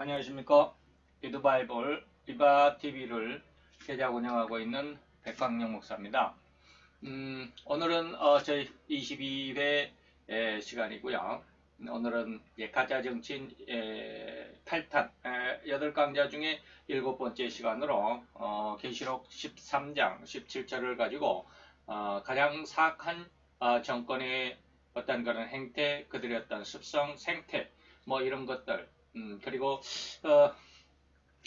안녕하십니까. 리드바이블 리바TV를 제작 운영하고 있는 백광영 목사입니다. 음, 오늘은 어, 저희 22회 에, 시간이고요. 오늘은 예, 가짜 정치인 에, 8탄 에, 8강좌 중에 일곱 번째 시간으로 어, 계시록 13장 17절을 가지고 어, 가장 사악한 어, 정권의 어떤 그런 행태, 그들의 어떤 습성, 생태, 뭐 이런 것들, 음, 그리고 어,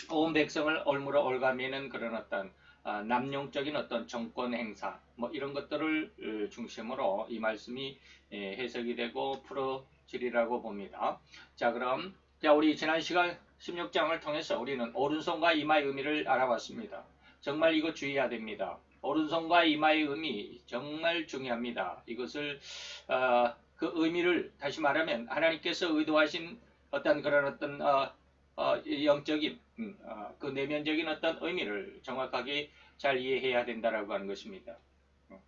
온 백성을 올무로 올가매는 그런 어떤 아, 남용적인 어떤 정권 행사, 뭐 이런 것들을 어, 중심으로 이 말씀이 예, 해석이 되고 풀어지리라고 봅니다. 자, 그럼 자 우리 지난 시간 16장을 통해서 우리는 오른손과 이마의 의미를 알아봤습니다. 정말 이거 주의해야 됩니다. 오른손과 이마의 의미 정말 중요합니다. 이것을 어, 그 의미를 다시 말하면 하나님께서 의도하신 어떤 그런 어떤 어, 어, 영적인 음, 어, 그 내면적인 어떤 의미를 정확하게 잘 이해해야 된다라고 하는 것입니다. 어.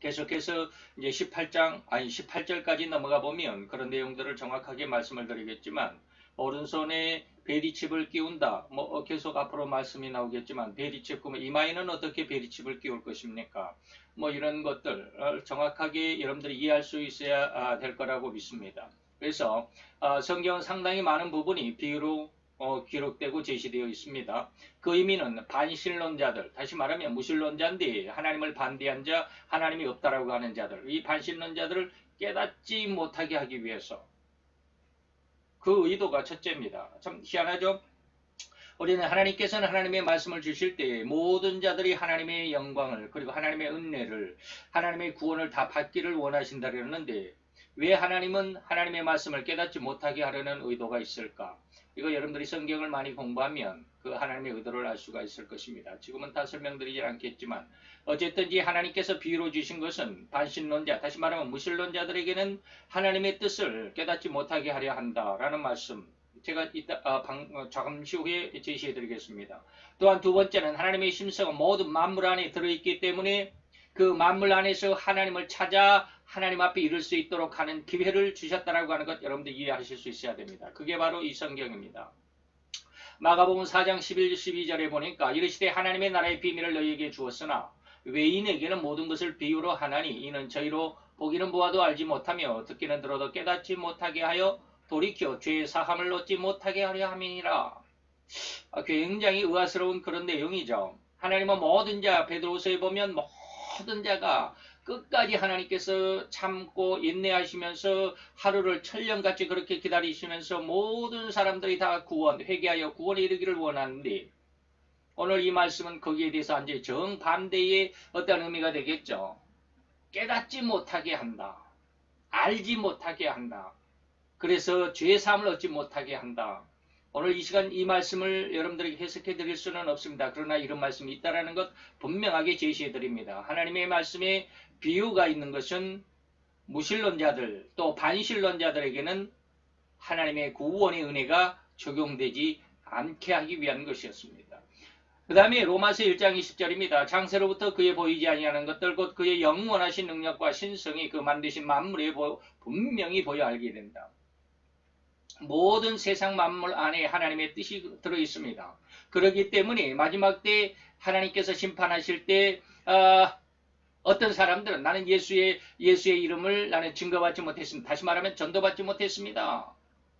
계속해서 이제 18장 아니 18절까지 넘어가 보면 그런 내용들을 정확하게 말씀을 드리겠지만 오른손에 베리칩을 끼운다. 뭐 어, 계속 앞으로 말씀이 나오겠지만 베리칩 그러면 이마에는 어떻게 베리칩을 끼울 것입니까? 뭐 이런 것들 정확하게 여러분들이 이해할 수 있어야 아, 될 거라고 믿습니다. 그래서 어, 성경은 상당히 많은 부분이 비유로 어, 기록되고 제시되어 있습니다. 그 의미는 반신론자들, 다시 말하면 무신론자인데 하나님을 반대한 자, 하나님이 없다라고 하는 자들, 이 반신론자들을 깨닫지 못하게 하기 위해서 그 의도가 첫째입니다. 참 희한하죠? 우리는 하나님께서는 하나님의 말씀을 주실 때 모든 자들이 하나님의 영광을 그리고 하나님의 은혜를 하나님의 구원을 다 받기를 원하신다 그랬는데 왜 하나님은 하나님의 말씀을 깨닫지 못하게 하려는 의도가 있을까? 이거 여러분들이 성경을 많이 공부하면 그 하나님의 의도를 알 수가 있을 것입니다. 지금은 다 설명드리지 않겠지만 어쨌든지 하나님께서 비유로 주신 것은 반신론자, 다시 말하면 무신론자들에게는 하나님의 뜻을 깨닫지 못하게 하려 한다라는 말씀. 제가 이따 아, 방, 어, 잠시 후에 제시해 드리겠습니다. 또한 두 번째는 하나님의 심성은 모든 만물 안에 들어있기 때문에 그 만물 안에서 하나님을 찾아 하나님 앞에 이룰 수 있도록 하는 기회를 주셨다라고 하는 것 여러분들 이해하실 수 있어야 됩니다. 그게 바로 이 성경입니다. 마가복음 4장 11, 12절에 보니까 이르시되 하나님의 나라의 비밀을 너희에게 주었으나 외인에게는 모든 것을 비유로 하나니 이는 저희로 보기는 보아도 알지 못하며 듣기는 들어도 깨닫지 못하게 하여 돌이켜 죄의 사함을 얻지 못하게 하려 함이니라. 아, 굉장히 의아스러운 그런 내용이죠. 하나님은 자 베드로서에 보면 모든 자가 끝까지 하나님께서 참고 인내하시면서 하루를 천년같이 그렇게 기다리시면서 모든 사람들이 다 구원, 회개하여 구원에 이르기를 원하는데 오늘 이 말씀은 거기에 대해서 이제 정반대의 어떤 의미가 되겠죠. 깨닫지 못하게 한다. 알지 못하게 한다. 그래서 죄사함을 얻지 못하게 한다. 오늘 이 시간 이 말씀을 여러분들에게 해석해 드릴 수는 없습니다. 그러나 이런 말씀이 있다는 것 분명하게 제시해 드립니다. 하나님의 말씀에 비유가 있는 것은 무신론자들 또 반신론자들에게는 하나님의 구원의 은혜가 적용되지 않게 하기 위한 것이었습니다. 그 다음에 로마서 1장 20절입니다. 장세로부터 그의 보이지 아니하는 것들 곧 그의 영원하신 능력과 신성이 그 만드신 만물에 분명히 보여 알게 된다. 모든 세상 만물 안에 하나님의 뜻이 들어 있습니다. 그렇기 때문에 마지막 때 하나님께서 심판하실 때 어, 어떤 사람들은 나는 예수의 예수의 이름을 나는 증거받지 못했습니다. 다시 말하면 전도받지 못했습니다.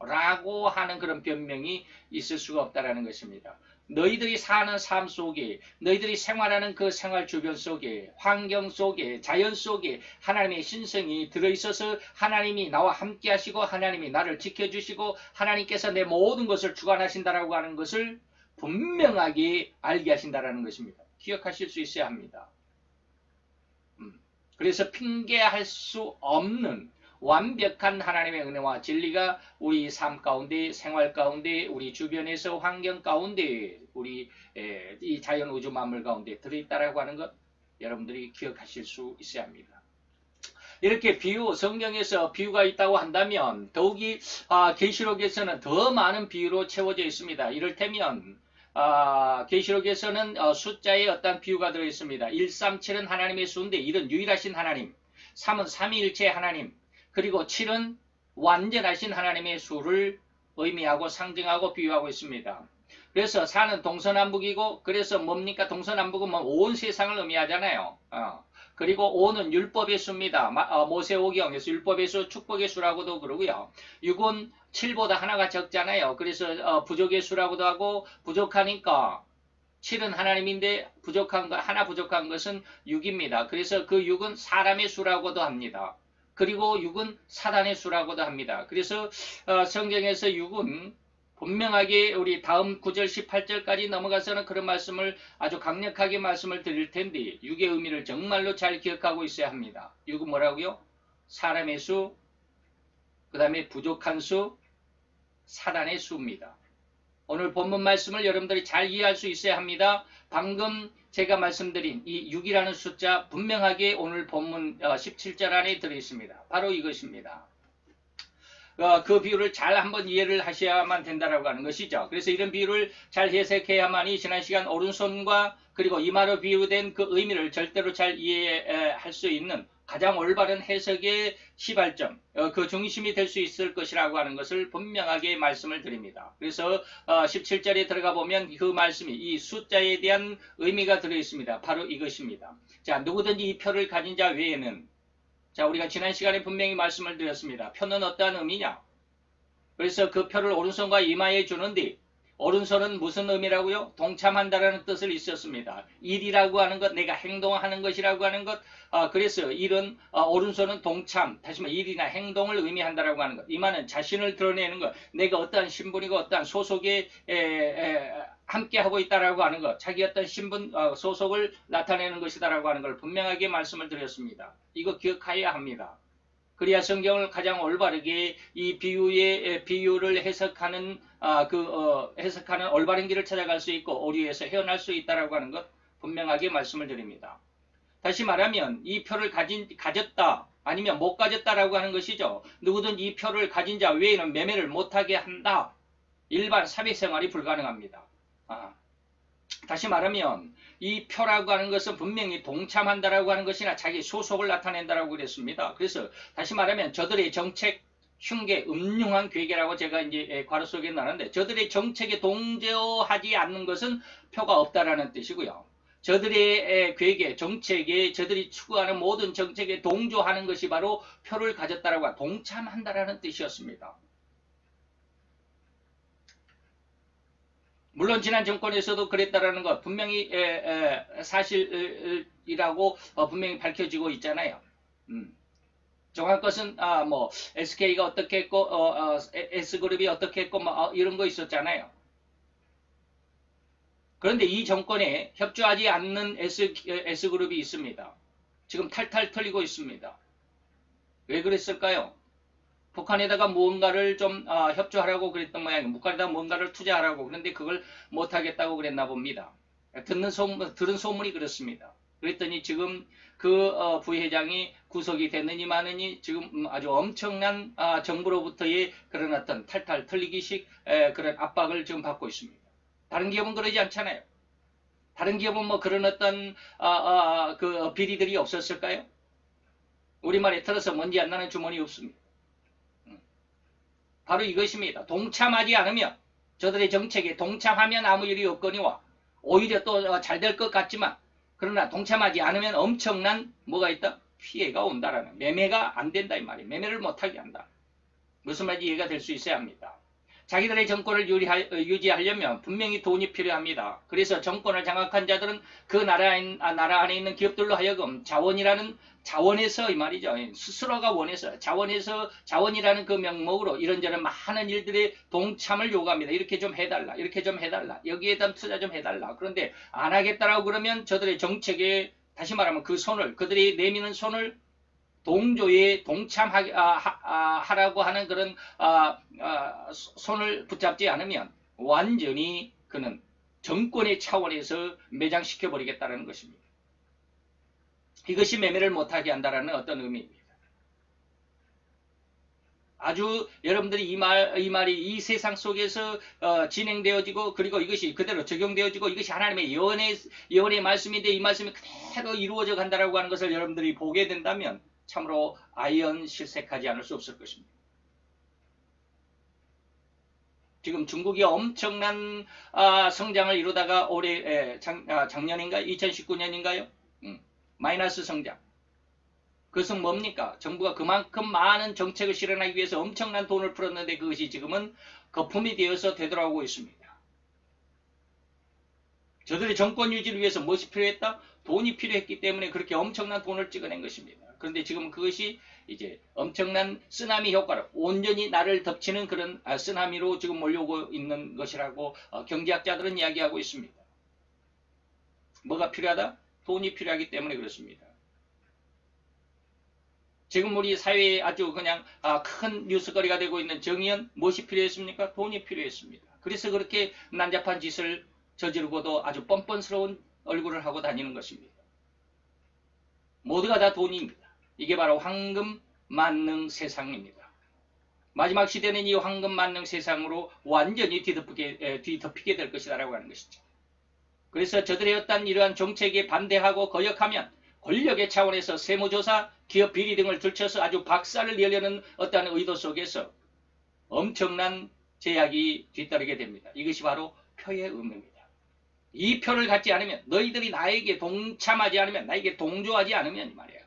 라고 하는 그런 변명이 있을 수가 없다라는 것입니다. 너희들이 사는 삶 속에, 너희들이 생활하는 그 생활 주변 속에, 환경 속에, 자연 속에 하나님의 신성이 들어있어서 하나님이 나와 함께 하시고 하나님이 나를 지켜주시고 하나님께서 내 모든 것을 주관하신다라고 하는 것을 분명하게 알게 하신다라는 것입니다. 기억하실 수 있어야 합니다. 음, 그래서 핑계할 수 없는 완벽한 하나님의 은혜와 진리가 우리 삶 가운데 생활 가운데 우리 주변에서 환경 가운데 우리 이 자연 우주 만물 가운데 들어있다라고 하는 것 여러분들이 기억하실 수 있어야 합니다. 이렇게 비유 성경에서 비유가 있다고 한다면 더욱이 아, 계시록에서는 더 많은 비유로 채워져 있습니다. 이를테면 아, 계시록에서는 어, 숫자에 어떤 비유가 들어 있습니다. 137은 하나님의 수인데 1은 유일하신 하나님, 3은 삼위일체 하나님, 그리고 7은 완전하신 하나님의 수를 의미하고 상징하고 비유하고 있습니다. 그래서 사는 동서남북이고 그래서 뭡니까 동서남북은 뭐 온 세상을 의미하잖아요. 어. 그리고 오는 율법의 수입니다. 어, 모세오경에서 율법의 수, 축복의 수라고도 그러고요. 6은 7보다 하나가 적잖아요. 그래서 어, 부족의 수라고도 하고 부족하니까 7은 하나님인데 부족한 것 하나 부족한 것은 6입니다. 그래서 그 6은 사람의 수라고도 합니다. 그리고 6은 사단의 수라고도 합니다. 그래서 어, 성경에서 6은 분명하게 우리 다음 9절 18절까지 넘어가서는 그런 말씀을 아주 강력하게 말씀을 드릴 텐데 6의 의미를 정말로 잘 기억하고 있어야 합니다. 6은 뭐라고요? 사람의 수, 그 다음에 부족한 수, 사단의 수입니다. 오늘 본문 말씀을 여러분들이 잘 이해할 수 있어야 합니다. 방금 제가 말씀드린 이 6이라는 숫자 분명하게 오늘 본문 17절 어, 안에 들어있습니다. 바로 이것입니다. 어, 그 비유를 잘 한번 이해를 하셔야만 된다라고 하는 것이죠. 그래서 이런 비유를 잘 해석해야만이 지난 시간 오른손과 그리고 이마로 비유된 그 의미를 절대로 잘 이해할 수 있는 가장 올바른 해석의 시발점, 어, 그 중심이 될 수 있을 것이라고 하는 것을 분명하게 말씀을 드립니다. 그래서 17절에 어, 들어가 보면 그 말씀이 이 숫자에 대한 의미가 들어 있습니다. 바로 이것입니다. 자, 누구든지 이 표를 가진 자 외에는 자, 우리가 지난 시간에 분명히 말씀을 드렸습니다. 표는 어떠한 의미냐? 그래서 그 표를 오른손과 이마에 주는데 오른손은 무슨 의미라고요? 동참한다라는 뜻을 있었습니다. 일이라고 하는 것, 내가 행동하는 것이라고 하는 것. 아, 그래서 일은 아, 오른손은 동참, 다시 말해 일이나 행동을 의미한다라고 하는 것. 이마는 자신을 드러내는 것, 내가 어떠한 신분이고 어떠한 소속에 에, 에, 함께 하고 있다라고 하는 것, 자기 어떤 신분 어, 소속을 나타내는 것이다라고 하는 걸 분명하게 말씀을 드렸습니다. 이거 기억해야 합니다. 그래야 성경을 가장 올바르게 이 비유의 비유를 해석하는 아, 그 어, 해석하는 올바른 길을 찾아갈 수 있고 오류에서 헤어날 수 있다라고 하는 것 분명하게 말씀을 드립니다. 다시 말하면 이 표를 가진 가졌다 아니면 못 가졌다라고 하는 것이죠. 누구든지 이 표를 가진 자 외에는 매매를 못하게 한다. 일반 사회생활이 불가능합니다. 아, 다시 말하면 이 표라고 하는 것은 분명히 동참한다라고 하는 것이나 자기 소속을 나타낸다라고 그랬습니다. 그래서 다시 말하면 저들의 정책 흉계, 음흉한 괴계라고 제가 이제 괄호 속에 나는데 저들의 정책에 동조하지 않는 것은 표가 없다라는 뜻이고요. 저들의 괴계, 정책에 저들이 추구하는 모든 정책에 동조하는 것이 바로 표를 가졌다라고 동참한다라는 뜻이었습니다. 물론 지난 정권에서도 그랬다라는 것 분명히 사실이라고 어, 분명히 밝혀지고 있잖아요. 음. 정확한 것은 아, 뭐 SK가 어떻게 했고 어, 어, S그룹이 어떻게 했고 뭐, 어, 이런 거 있었잖아요. 그런데 이 정권에 협조하지 않는 S, S그룹이 있습니다. 지금 탈탈 털리고 있습니다. 왜 그랬을까요? 북한에다가 무언가를 좀 어, 협조하라고 그랬던 모양이에요. 북한에다 뭔가를 투자하라고 그런데 그걸 못하겠다고 그랬나 봅니다. 듣는 소문, 들은 소문이 그렇습니다. 그랬더니 지금 그 어, 부회장이 구속이 됐느니 마느니 지금 음, 아주 엄청난 아, 정부로부터의 그런 어떤 탈탈 털리기식 에, 그런 압박을 지금 받고 있습니다. 다른 기업은 그러지 않잖아요. 다른 기업은 뭐 그런 어떤 아, 아, 그 비리들이 없었을까요? 우리말에 틀어서 먼지 안 나는 주머니 없습니다. 바로 이것입니다. 동참하지 않으면 저들의 정책에 동참하면 아무 일이 없거니와 오히려 또 잘 될 것 같지만 그러나 동참하지 않으면 엄청난 뭐가 있다? 피해가 온다라는 매매가 안 된다 이 말이에요. 매매를 못하게 한다. 무슨 말인지 이해가 될 수 있어야 합니다. 자기들의 정권을 유지하려면 분명히 돈이 필요합니다. 그래서 정권을 장악한 자들은 그 나라, 아, 나라 안에 있는 기업들로 하여금 자원이라는 자원에서 이 말이죠. 스스로가 원해서 자원에서 자원이라는 그 명목으로 이런저런 많은 일들의 동참을 요구합니다. 이렇게 좀 해달라. 이렇게 좀 해달라. 여기에 대한 투자 좀 해달라. 그런데 안 하겠다라고 그러면 저들의 정책에 다시 말하면 그 손을 그들이 내미는 손을 동조에 동참하라고 아, 아, 하는 그런 아, 손을 붙잡지 않으면 완전히 그는 정권의 차원에서 매장시켜 버리겠다는 것입니다. 이것이 매매를 못하게 한다는 어떤 의미입니다. 아주 여러분들이 이 말, 이 말이 이 세상 속에서 어, 진행되어지고 그리고 이것이 그대로 적용되어지고 이것이 하나님의 예언의, 예언의 말씀인데 이 말씀이 그대로 이루어져 간다라고 하는 것을 여러분들이 보게 된다면 참으로 아이언 실색하지 않을 수 없을 것입니다. 지금 중국이 엄청난 아, 성장을 이루다가 올해 에, 작, 아, 작년인가 2019년인가요? 음, 마이너스 성장. 그것은 뭡니까? 정부가 그만큼 많은 정책을 실현하기 위해서 엄청난 돈을 풀었는데 그것이 지금은 거품이 되어서 되돌아오고 있습니다. 저들의 정권 유지를 위해서 무엇이 필요했다? 돈이 필요했기 때문에 그렇게 엄청난 돈을 찍어낸 것입니다. 그런데 지금 그것이 이제 엄청난 쓰나미 효과를 온전히 나를 덮치는 그런 아, 쓰나미로 지금 몰려오고 있는 것이라고 어, 경제학자들은 이야기하고 있습니다. 뭐가 필요하다? 돈이 필요하기 때문에 그렇습니다. 지금 우리 사회에 아주 그냥 아, 큰 뉴스거리가 되고 있는 정의연 무엇이 필요했습니까? 돈이 필요했습니다. 그래서 그렇게 난잡한 짓을 저지르고도 아주 뻔뻔스러운 얼굴을 하고 다니는 것입니다. 모두가 다 돈입니다. 이게 바로 황금 만능 세상입니다. 마지막 시대는 이 황금 만능 세상으로 완전히 뒤덮이게, 에, 뒤덮이게 될 것이다라고 하는 것이죠. 그래서 저들의 어떤 이러한 정책에 반대하고 거역하면 권력의 차원에서 세무조사, 기업 비리 등을 들쳐서 아주 박살을 내려는 어떠한 의도 속에서 엄청난 제약이 뒤따르게 됩니다. 이것이 바로 표의 의무입니다. 이 표를 갖지 않으면 너희들이 나에게 동참하지 않으면 나에게 동조하지 않으면 말이에요.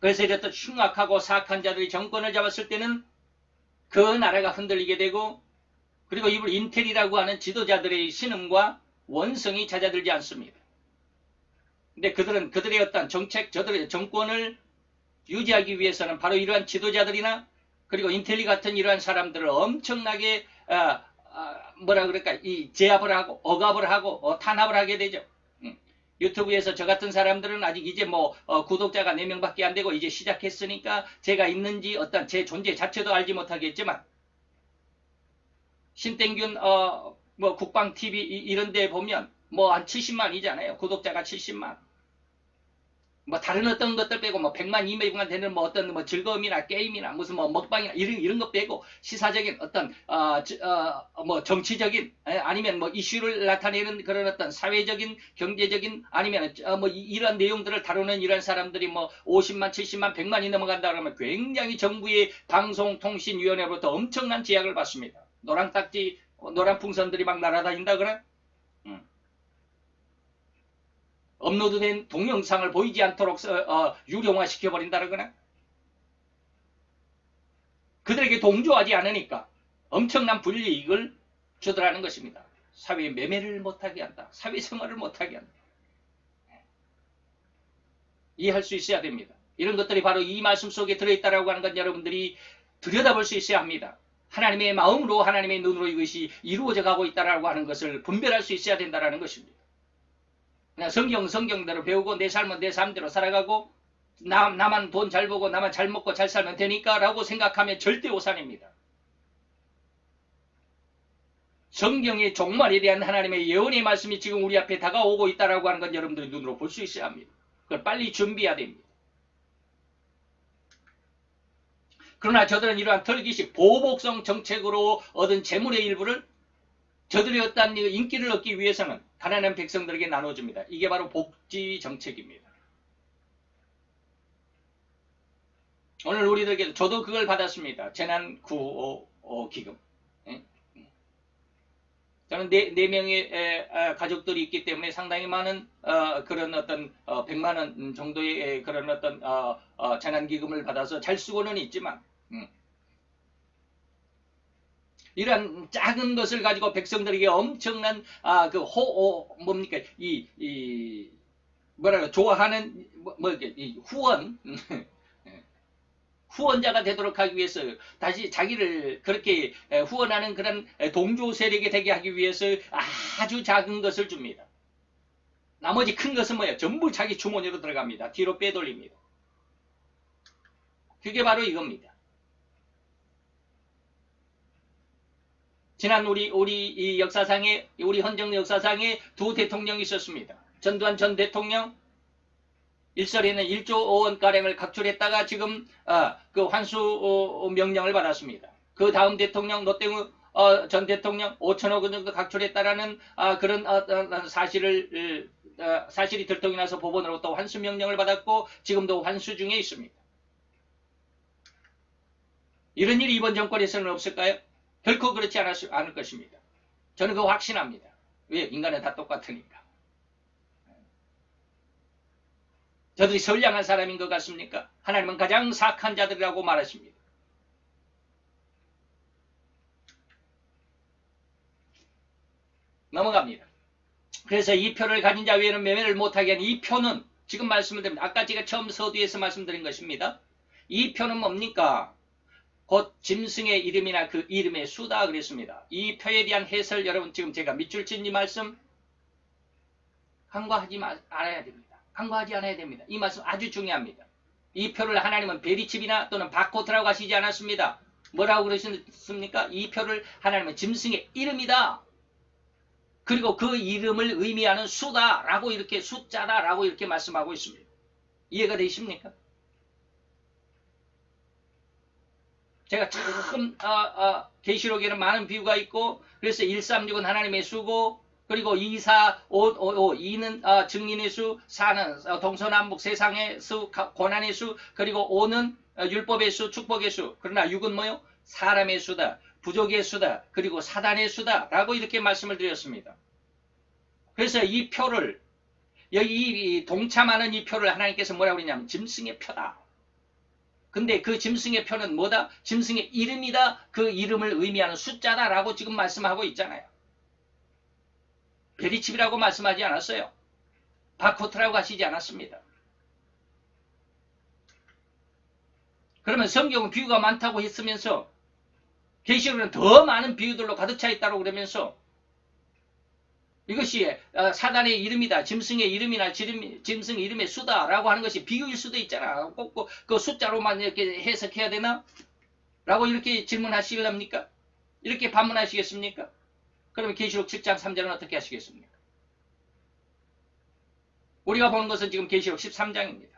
그래서 이렇듯 흉악하고 사악한 자들이 정권을 잡았을 때는 그 나라가 흔들리게 되고 그리고 이걸 인텔이라고 하는 지도자들의 신음과 원성이 잦아들지 않습니다. 근데 그들은 그들의 어떤 정책, 저들의 정권을 유지하기 위해서는 바로 이러한 지도자들이나 그리고 인텔리 같은 이러한 사람들을 엄청나게 아, 아, 뭐라 그럴까 이 제압을 하고 억압을 하고 어, 탄압을 하게 되죠. 음. 유튜브에서 저 같은 사람들은 아직 이제 뭐 어, 구독자가 4명밖에 안 되고 이제 시작했으니까 제가 있는지 어떤 제 존재 자체도 알지 못하겠지만 신땡균 어, 뭐 국방 TV 이런 데 보면 뭐 한 70만이잖아요. 구독자가 70만. 뭐 다른 어떤 것들 빼고 뭐 100만, 200만 되는 뭐 어떤 뭐 즐거움이나 게임이나 무슨 뭐 먹방이나 이런 이런 것 빼고 시사적인 어떤 어뭐 정치적인 아니면 뭐 이슈를 나타내는 그런 어떤 사회적인 경제적인 아니면 어 뭐 이런 내용들을 다루는 이런 사람들이 뭐 50만, 70만, 100만이 넘어간다 그러면 굉장히 정부의 방송통신위원회로부터 엄청난 제약을 받습니다. 노란 딱지 노란 풍선들이 막 날아다닌다 그래? 업로드된 동영상을 보이지 않도록 어, 유령화 시켜버린다 그러거나 그들에게 동조하지 않으니까 엄청난 불이익을 주더라는 것입니다. 사회 매매를 못하게 한다. 사회생활을 못하게 한다. 이해할 수 있어야 됩니다. 이런 것들이 바로 이 말씀 속에 들어있다라고 하는 건 여러분들이 들여다볼 수 있어야 합니다. 하나님의 마음으로 하나님의 눈으로 이것이 이루어져 가고 있다라고 하는 것을 분별할 수 있어야 된다라는 것입니다. 성경 성경대로 배우고 내 삶은 내 삶대로 살아가고 나, 나만 돈 잘 보고 나만 잘 먹고 잘 살면 되니까 라고 생각하면 절대 오산입니다. 성경의 종말에 대한 하나님의 예언의 말씀이 지금 우리 앞에 다가오고 있다라고 하는 건 여러분들이 눈으로 볼 수 있어야 합니다. 그걸 빨리 준비해야 됩니다. 그러나 저들은 이러한 털기식 보복성 정책으로 얻은 재물의 일부를 저들이 어떤 인기를 얻기 위해서는 가난한 백성들에게 나눠줍니다. 이게 바로 복지 정책입니다. 오늘 우리들에게 저도 그걸 받았습니다. 재난 구호 기금. 예? 저는 네, 네 명의 에, 가족들이 있기 때문에 상당히 많은 어, 그런 어떤 어, 100만 원 정도의 그런 어떤 어, 어, 재난기금을 받아서 잘 쓰고는 있지만 음. 이러한 작은 것을 가지고 백성들에게 엄청난 아 그 호호 뭡니까 이 이 뭐랄까 좋아하는 뭐, 뭐 이렇게 이 후원 후원자가 되도록 하기 위해서 다시 자기를 그렇게 후원하는 그런 동조 세력이 되게 하기 위해서 아주 작은 것을 줍니다. 나머지 큰 것은 뭐예요? 전부 자기 주머니로 들어갑니다. 뒤로 빼돌립니다. 그게 바로 이겁니다. 지난 우리 우리 이 역사상에 우리 헌정 역사상에 두 대통령이 있었습니다. 전두환 전 대통령 일설에는 1조 5원 가량을 각출했다가 지금 어, 그 환수 어, 명령을 받았습니다. 그 다음 대통령 노태우 어, 전 대통령 5천억 원 정도 각출했다라는 아, 그런 어, 어, 사실을 어, 사실이 들통이 나서 법원으로부터 환수 명령을 받았고 지금도 환수 중에 있습니다. 이런 일이 이번 정권에서는 없을까요? 결코 그렇지 않을, 것입니다. 저는 그거 확신합니다. 왜? 인간은 다 똑같으니까. 저들이 선량한 사람인 것 같습니까? 하나님은 가장 사악한 자들이라고 말하십니다. 넘어갑니다. 그래서 이 표를 가진 자 외에는 매매를 못하게 하는 이 표는 지금 말씀을 드립니다. 아까 제가 처음 서두에서 말씀드린 것입니다. 이 표는 뭡니까? 곧 짐승의 이름이나 그 이름의 수다 그랬습니다. 이 표에 대한 해설 여러분 지금 제가 밑줄 친 이 말씀 간과하지 마, 않아야 됩니다. 간과하지 않아야 됩니다. 이 말씀 아주 중요합니다. 이 표를 하나님은 베리칩이나 또는 바코트라고 하시지 않았습니다. 뭐라고 그러셨습니까? 이 표를 하나님은 짐승의 이름이다. 그리고 그 이름을 의미하는 수다라고 이렇게 숫자다라고 이렇게 말씀하고 있습니다. 이해가 되십니까? 제가 참 어, 어, 계시록에는 많은 비유가 있고 그래서 136은 하나님의 수고 그리고 2, 4, 5, 5, 5 2는 어, 증인의 수 4는 어, 동서남북 세상의 수 고난의 수 그리고 5는 어, 율법의 수 축복의 수 그러나 6은 뭐요? 사람의 수다 부족의 수다 그리고 사단의 수다 라고 이렇게 말씀을 드렸습니다. 그래서 이 표를 여기 동참하는 이 표를 하나님께서 뭐라고 그러냐면 짐승의 표다. 근데 그 짐승의 표는 뭐다? 짐승의 이름이다. 그 이름을 의미하는 숫자다라고 지금 말씀하고 있잖아요. 베리칩이라고 말씀하지 않았어요. 바코트라고 하시지 않았습니다. 그러면 성경은 비유가 많다고 했으면서 계시록은 더 많은 비유들로 가득 차 있다고 그러면서 이것이 어, 사단의 이름이다. 짐승의 이름이나 짐승 이름의 수다라고 하는 것이 비유일 수도 있잖아. 꼭 그 숫자로만 이렇게 해석해야 되나? 라고 이렇게 질문하시렵니까? 이렇게 반문하시겠습니까? 그러면 계시록 7장 3절은 어떻게 하시겠습니까? 우리가 보는 것은 지금 계시록 13장입니다.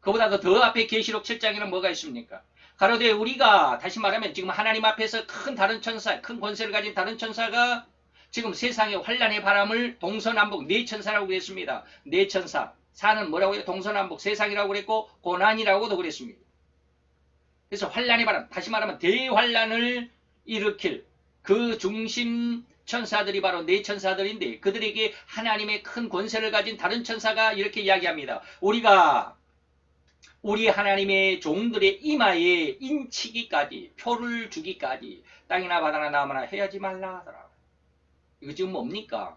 그보다도 더 앞에 계시록 7장에는 뭐가 있습니까? 가로되 우리가 다시 말하면 지금 하나님 앞에서 큰 다른 천사, 큰 권세를 가진 다른 천사가 지금 세상의 환란의 바람을 동서남북 네 천사라고 그랬습니다. 네 천사. 사는 뭐라고 해요? 동서남북 세상이라고 그랬고 고난이라고도 그랬습니다. 그래서 환란의 바람, 다시 말하면 대환란을 일으킬 그 중심 천사들이 바로 네 천사들인데 그들에게 하나님의 큰 권세를 가진 다른 천사가 이렇게 이야기합니다. 우리가 우리 하나님의 종들의 이마에 인치기까지 표를 주기까지 땅이나 바다나 나무나 해야지 말라 하더라. 이거 지금 뭡니까?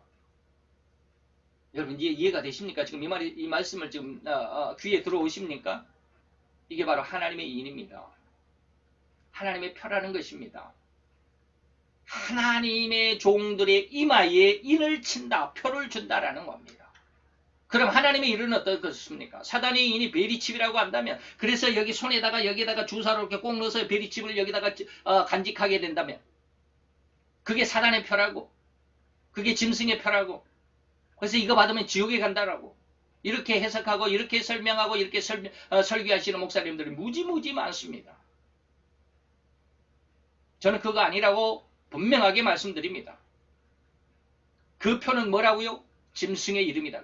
여러분 이해, 이해 가 되십니까? 지금 이 말이 이 말씀을 지금 어, 어, 귀에 들어오십니까? 이게 바로 하나님의 인입니다. 하나님의 표라는 것입니다. 하나님의 종들의 이마에 인을 친다, 표를 준다라는 겁니다. 그럼 하나님의 일은 어떤 것입니까? 사단의 인이 베리칩이라고 한다면 그래서 여기 손에다가 여기다가 주사를 이렇게 꼭 넣어서 베리칩을 여기다가 어, 간직하게 된다면 그게 사단의 표라고 그게 짐승의 표라고. 그래서 이거 받으면 지옥에 간다라고. 이렇게 해석하고 이렇게 설명하고 이렇게 설명, 어, 설교하시는 목사님들이 무지무지 많습니다. 저는 그거 아니라고 분명하게 말씀드립니다. 그 표는 뭐라고요? 짐승의 이름이다.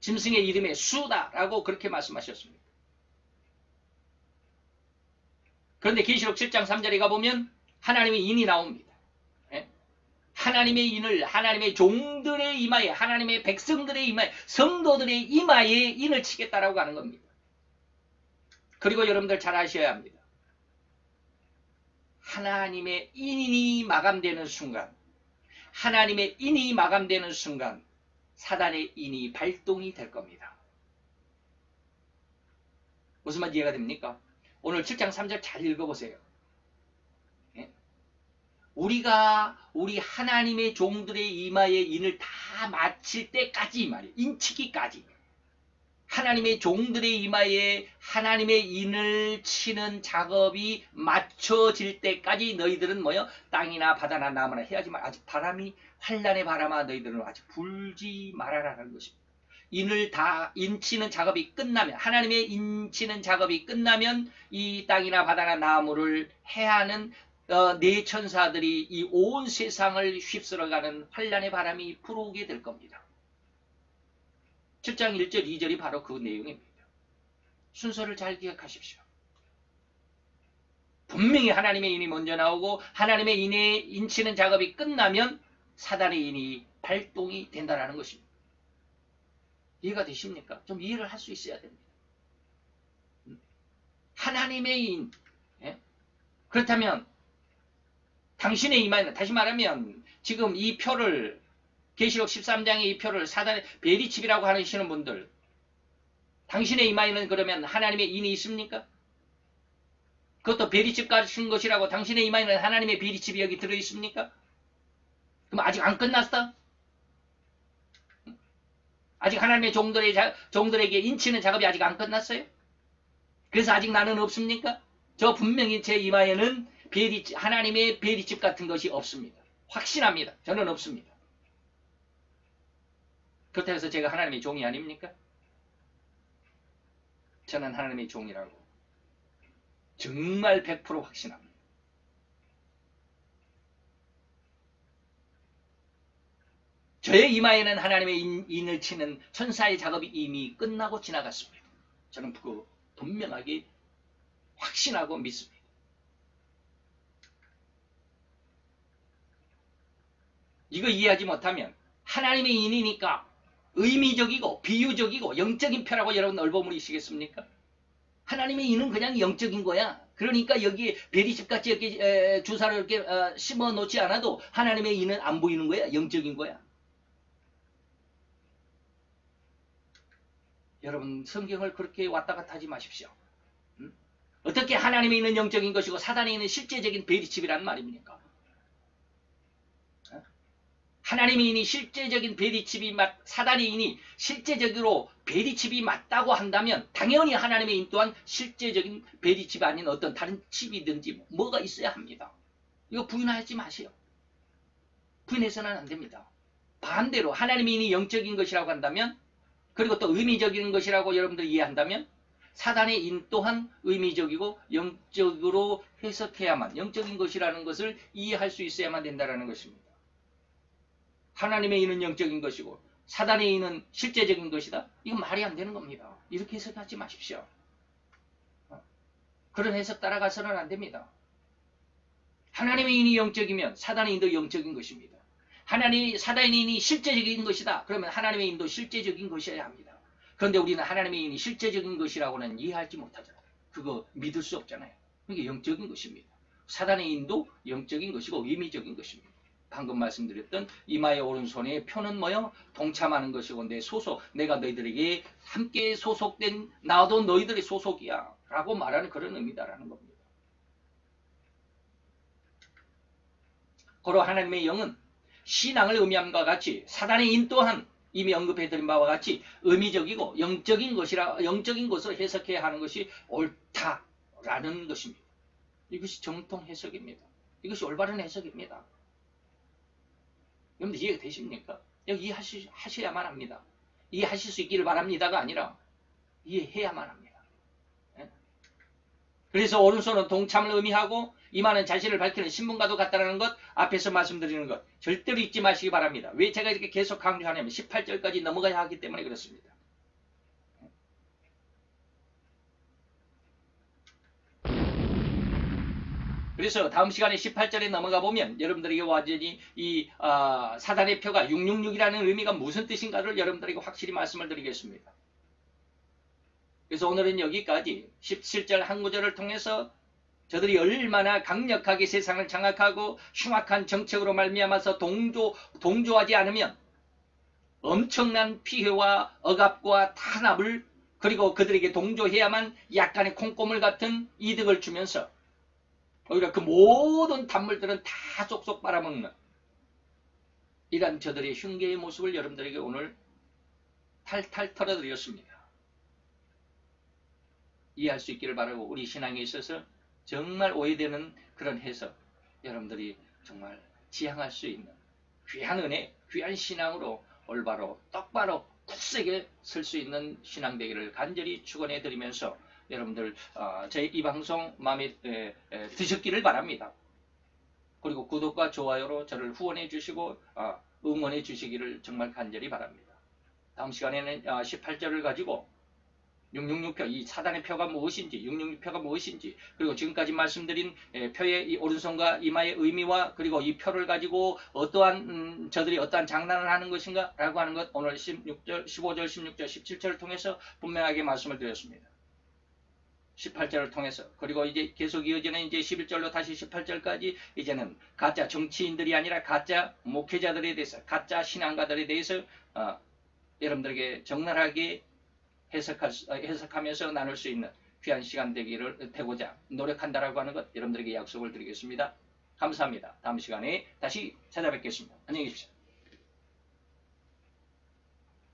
짐승의 이름의 수다라고 그렇게 말씀하셨습니다. 그런데 계시록 7장 3절에 가보면 하나님의 인이 나옵니다. 하나님의 인을 하나님의 종들의 이마에 하나님의 백성들의 이마에 성도들의 이마에 인을 치겠다라고 하는 겁니다. 그리고 여러분들 잘 아셔야 합니다. 하나님의 인이 마감되는 순간 하나님의 인이 마감되는 순간 사단의 인이 발동이 될 겁니다. 무슨 말 이해가 됩니까? 오늘 7장 3절 잘 읽어보세요. 우리가 우리 하나님의 종들의 이마에 인을 다 마칠 때까지 이 말이에요. 인치기까지. 하나님의 종들의 이마에 하나님의 인을 치는 작업이 맞춰질 때까지 너희들은 뭐요? 땅이나 바다나 나무나 해야지 말. 아직 바람이 환란의 바람아 너희들은 아직 불지 말아라는 것입니다. 인을 다 인치는 작업이 끝나면 하나님의 인치는 작업이 끝나면 이 땅이나 바다나 나무를 해야 하는 어, 네 천사들이 이 온 세상을 휩쓸어가는 환란의 바람이 불어오게 될 겁니다. 7장 1절 2절이 바로 그 내용입니다. 순서를 잘 기억하십시오. 분명히 하나님의 인이 먼저 나오고 하나님의 인의 인치는 작업이 끝나면 사단의 인이 발동이 된다는 것입니다. 이해가 되십니까? 좀 이해를 할 수 있어야 됩니다. 하나님의 인. 예? 그렇다면 당신의 이마에는 다시 말하면 지금 이 표를 계시록 13장의 이 표를 사단의 베리칩이라고 하시는 분들 당신의 이마에는 그러면 하나님의 인이 있습니까? 그것도 베리칩 같은 것이라고 당신의 이마에는 하나님의 베리칩이 여기 들어있습니까? 그럼 아직 안 끝났어? 아직 하나님의 종들의 자, 종들에게 인치는 작업이 아직 안 끝났어요? 그래서 아직 나는 없습니까? 저 분명히 제 이마에는 베리, 하나님의 베리집 같은 것이 없습니다. 확신합니다. 저는 없습니다. 그렇다고 해서 제가 하나님의 종이 아닙니까? 저는 하나님의 종이라고 정말 100% 확신합니다. 저의 이마에는 하나님의 인, 인을 치는 천사의 작업이 이미 끝나고 지나갔습니다. 저는 그 분명하게 확신하고 믿습니다. 이거 이해하지 못하면 하나님의 인이니까 의미적이고 비유적이고 영적인 표라고 여러분 얼버무리시겠습니까? 하나님의 인은 그냥 영적인 거야. 그러니까 여기 베리집같이 이렇게 주사를 이렇게 어, 심어 놓지 않아도 하나님의 인은 안 보이는 거야. 영적인 거야. 여러분 성경을 그렇게 왔다 갔다 하지 마십시오. 음? 어떻게 하나님에 있는 영적인 것이고 사단에 있는 실제적인 베리칩이란 말입니까? 어? 하나님이 이니 실제적인 베리칩이 맞, 사단이 이니 실제적으로 베리칩이 맞다고 한다면 당연히 하나님의 인 또한 실제적인 베리칩이 아닌 어떤 다른 칩이든지 뭐가 있어야 합니다. 이거 부인하지 마세요. 부인해서는 안 됩니다. 반대로 하나님이 이니 영적인 것이라고 한다면 그리고 또 의미적인 것이라고 여러분들 이해한다면 사단의 인 또한 의미적이고 영적으로 해석해야만 영적인 것이라는 것을 이해할 수 있어야만 된다는 것입니다. 하나님의 인은 영적인 것이고 사단의 인은 실제적인 것이다. 이건 말이 안 되는 겁니다. 이렇게 해석하지 마십시오. 그런 해석 따라가서는 안 됩니다. 하나님의 인이 영적이면 사단의 인도 영적인 것입니다. 하나님 사단의 인이 실제적인 것이다. 그러면 하나님의 인도 실제적인 것이어야 합니다. 그런데 우리는 하나님의 인이 실제적인 것이라고는 이해하지 못하잖아요. 그거 믿을 수 없잖아요. 이게 영적인 것입니다. 사단의 인도 영적인 것이고 의미적인 것입니다. 방금 말씀드렸던 이마의 오른손에 표는 뭐요? 동참하는 것이고 내 소속, 내가 너희들에게 함께 소속된 나도 너희들의 소속이야 라고 말하는 그런 의미다라는 겁니다. 고로 하나님의 영은 신앙을 의미함과 같이 사단의 인 또한 이미 언급해드린 바와 같이 의미적이고 영적인 것이라 영적인 것으로 해석해야 하는 것이 옳다라는 것입니다. 이것이 정통 해석입니다. 이것이 올바른 해석입니다. 여러분들 이해가 되십니까? 이해하셔야만 합니다. 이해하실 수 있기를 바랍니다가 아니라 이해해야만 합니다. 예? 그래서 오른손은 동참을 의미하고 이마는 자신을 밝히는 신분과도 같다는 것 앞에서 말씀드리는 것 절대로 잊지 마시기 바랍니다. 왜 제가 이렇게 계속 강조하냐면 18절까지 넘어가야 하기 때문에 그렇습니다. 그래서 다음 시간에 18절에 넘어가 보면 여러분들에게 완전히 이 어, 사단의 표가 666이라는 의미가 무슨 뜻인가를 여러분들에게 확실히 말씀을 드리겠습니다. 그래서 오늘은 여기까지 17절 한 구절을 통해서 저들이 얼마나 강력하게 세상을 장악하고 흉악한 정책으로 말미암아서 동조 동조하지 않으면 엄청난 피해와 억압과 탄압을 그리고 그들에게 동조해야만 약간의 콩고물 같은 이득을 주면서 오히려 그 모든 단물들은 다 쏙쏙 빨아먹는 이런 저들의 흉계의 모습을 여러분들에게 오늘 탈탈 털어드렸습니다. 이해할 수 있기를 바라고 우리 신앙에 있어서 정말 오해되는 그런 해석 여러분들이 정말 지향할 수 있는 귀한 은혜, 귀한 신앙으로 올바로 똑바로 굳세게 설 수 있는 신앙 되기를 간절히 축원해 드리면서 여러분들 어, 저희 이 방송 마음에 드셨기를 바랍니다. 그리고 구독과 좋아요로 저를 후원해 주시고 어, 응원해 주시기를 정말 간절히 바랍니다. 다음 시간에는 어, 18절을 가지고 666표, 이 사단의 표가 무엇인지, 666표가 무엇인지, 그리고 지금까지 말씀드린 에, 표의 이 오른손과 이마의 의미와 그리고 이 표를 가지고 어떠한 음, 저들이 어떠한 장난을 하는 것인가 라고 하는 것 오늘 16절, 15절, 16절, 17절을 통해서 분명하게 말씀을 드렸습니다. 18절을 통해서 그리고 이제 계속 이어지는 이제 11절로 다시 18절까지 이제는 가짜 정치인들이 아니라 가짜 목회자들에 대해서 가짜 신앙가들에 대해서 어, 여러분들에게 적나라하게 해석할 수- 어, 해석하면서 나눌 수 있는 귀한 시간 되기를 되고자 노력한다라고 하는 것 여러분들에게 약속을 드리겠습니다. 감사합니다. 다음 시간에 다시 찾아뵙겠습니다. 안녕히 계십시오.